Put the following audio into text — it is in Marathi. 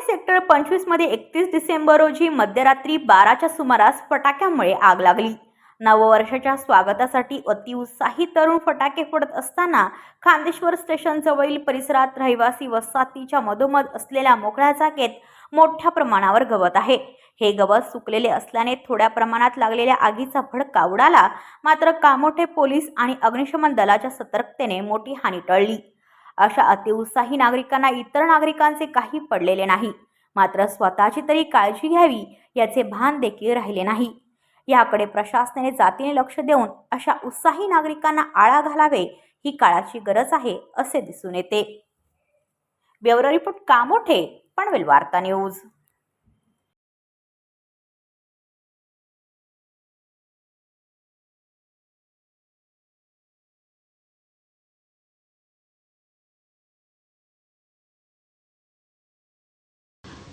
सेक्टर पंचवीसमध्ये एकतीस डिसेंबर रोजी मध्यरात्री बाराच्या सुमारास फटाक्यामुळे आग लागली. नववर्षाच्या स्वागतासाठी अतिउत्साही तरुण फटाके फोडत असताना खांदेश्वर स्टेशनजवळील परिसरात रहिवासी वसाहतीच्या मधोमध असलेल्या मोकळ्या जागेत मोठ्या प्रमाणावर गवत आहे. हे गवत सुकलेले असल्याने थोड्या प्रमाणात लागलेल्या आगीचा भडका उडाला मात्र कामोठे पोलीस आणि अग्निशमन दलाच्या सतर्कतेने मोठी हानी टळली. अशा अतिउत्साही नागरिकांना इतर नागरिकांचे काही पडलेले नाही. मात्र स्वतःची तरी काळजी घ्यावी याचे भान देखील राहिले नाही. याकडे प्रशासनाने जातीने लक्ष देऊन अशा उत्साही नागरिकांना आळा घालावे ही काळाची गरज आहे असे दिसून येते. ब्युरो रिपोर्ट कामोठे पनवेल वार्ता न्यूज